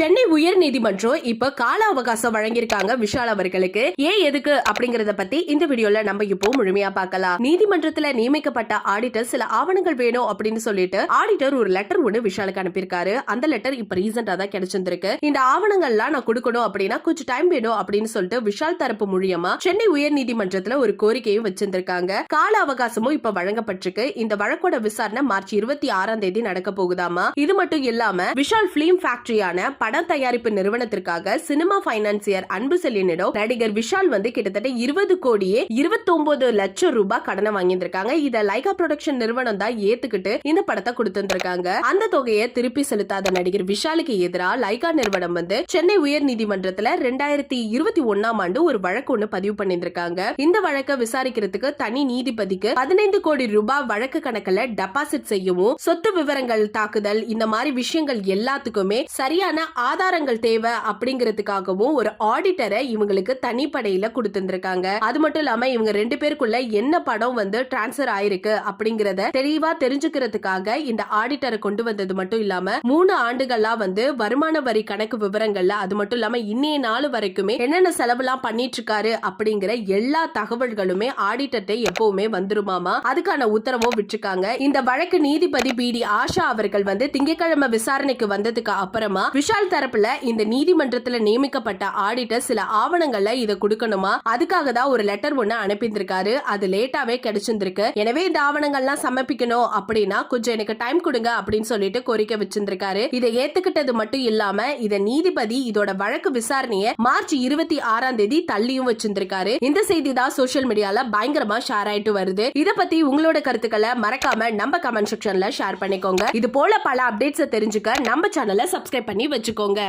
சென்னை உயர் நீதிமன்றம் இப்ப கால அவகாசம் வழங்கியிருக்காங்க விஷால் அவர்களுக்கு. ஏன் எதுக்கு அப்படிங்கறத பத்தி இந்த வீடியோல நம்ம இப்போ முழுமையா பார்க்கலாம். நீதிமன்றத்துல நியமிக்கப்பட்ட ஆடிட்டர் சில ஆவணங்கள் வேணும் அப்படின்னு சொல்லிட்டு ஆடிட்டர் ஒரு லெட்டர் ஒண்ணு விஷாலுக்கு அனுப்பியிருக்காரு. அந்த லெட்டர் இப்ப ரீசெண்டா தான் கிடைச்சிருந்திருக்கு. இந்த ஆவணங்கள்லாம் நான் கொடுக்கணும் அப்படின்னா கொஞ்சம் டைம் வேணும் அப்படின்னு சொல்லிட்டு விஷால் தரப்பு மூலியமா சென்னை உயர் நீதிமன்றத்துல ஒரு கோரிக்கையும் வச்சிருந்திருக்காங்க. கால அவகாசமும் இப்ப வழங்கப்பட்டிருக்கு. இந்த வழக்கோட விசாரணை மார்ச் இருபத்தி ஆறாம் தேதி நடக்க போகுதாமா? இது மட்டும் இல்லாம விஷால் பிலிம் ஃபேக்டரியான படம் தயாரிப்பு நிறுவனத்திற்காக சினிமா பைனான்சியர் அன்பு செல்லினிடம் நடிகர் விஷால் வந்து கிட்டத்தட்ட இருபது கோடியே இருபத்தி ஒன்பது லட்சம் ரூபாய் கடனை வாங்கியிருக்காங்க இதை லைகா ப்ரொடக்ஷன் நிறுவனம் தான் ஏத்துக்கிட்டு இந்த படத்தை கொடுத்திருக்காங்க அந்த தொகையை திருப்பி செலுத்தாத நடிகர் விஷாலுக்கு எதிராக லைகா நிறுவனம் வந்து சென்னை உயர் நீதிமன்றத்துல ரெண்டாயிரத்தி இருபத்தி ஒன்னாம் ஆண்டு ஒரு வழக்கு ஒன்று பதிவு பண்ணியிருக்காங்க இந்த வழக்கை விசாரிக்கிறதுக்கு தனி நீதிபதிக்கு பதினைந்து கோடி ரூபாய் வழக்கு கணக்குல டெபாசிட் செய்யவும் சொத்து விவரங்கள் தாக்குதல் இந்த மாதிரி விஷயங்கள் எல்லாத்துக்குமே சரியான ஆதாரங்கள் தேவை அப்படிங்கிறதுக்காகவும் ஒரு ஆடிட்டரை இவங்களுக்கு தனிப்படையில கொடுத்திருந்திருக்காங்க. அது மட்டும் இல்லாம இவங்க ரெண்டு பேருக்குள்ள என்ன படம் வந்து டிரான்ஸ்பர் ஆயிருக்கு அப்படிங்கறத தெளிவா தெரிஞ்சுக்கிறதுக்காக இந்த ஆடிட்டரை கொண்டு வந்தது மட்டும் இல்லாம மூணு ஆண்டுகளா வந்து வருமான வரி கணக்கு விவரங்கள்ல அது மட்டும் இல்லாம இன்னைய நாள் வரைக்குமே என்னென்ன செலவுலாம் பண்ணிட்டு இருக்காரு அப்படிங்கிற எல்லா தகவல்களுமே ஆடிட்டர்ட்ட எப்பவுமே வந்துருமாமா? அதுக்கான உத்தரவும் விட்டுருக்காங்க. இந்த வழக்கு நீதிபதி பி டி ஆஷா அவர்கள் வந்து திங்கட்கிழமை விசாரணைக்கு வந்ததுக்கு அப்புறமா விஷால் தரப்புல இந்த நீதிமன்றத்துல நியமிக்கப்பட்ட ஆடிட்டர் சில ஆவணங்கள்ல இதை கொடுக்கணுமா? அதுக்காக தான் ஒரு லெட்டர் ஒண்ணு அனுப்பியிருந்திருக்காரு. அது லேட்டாவே கிடைச்சிருந்திருக்கு. எனவே இந்த ஆவணங்கள்லாம் சமர்ப்பிக்கணும் அப்படின்னா கொஞ்சம் எனக்கு டைம் கொடுங்க அப்படின்னு சொல்லிட்டு கோரிக்கை வச்சிருந்திருக்காரு. இதை ஏத்துக்கிட்டது மட்டும் இல்லாம இத நீதிபதி இதோட வழக்கு விசாரணைய மார்ச் இருபத்தி ஆறாம் தேதி தள்ளியும் வச்சிருந்திருக்காரு. இந்த செய்தி தான் சோசியல் மீடியால பயங்கரமா ஷேர் ஆயிட்டு வருது. இத பத்தி உங்களோட கருத்துக்களை மறக்காம நம்ம கமெண்ட் செக்ஷன்ல ஷேர் பண்ணிக்கோங்க. இது போல பல அப்டேட்ஸ் தெரிஞ்சுக்க நம்ம சேனலை சப்ஸ்கிரைப் பண்ணி வச்சு வச்சுக்கோங்க.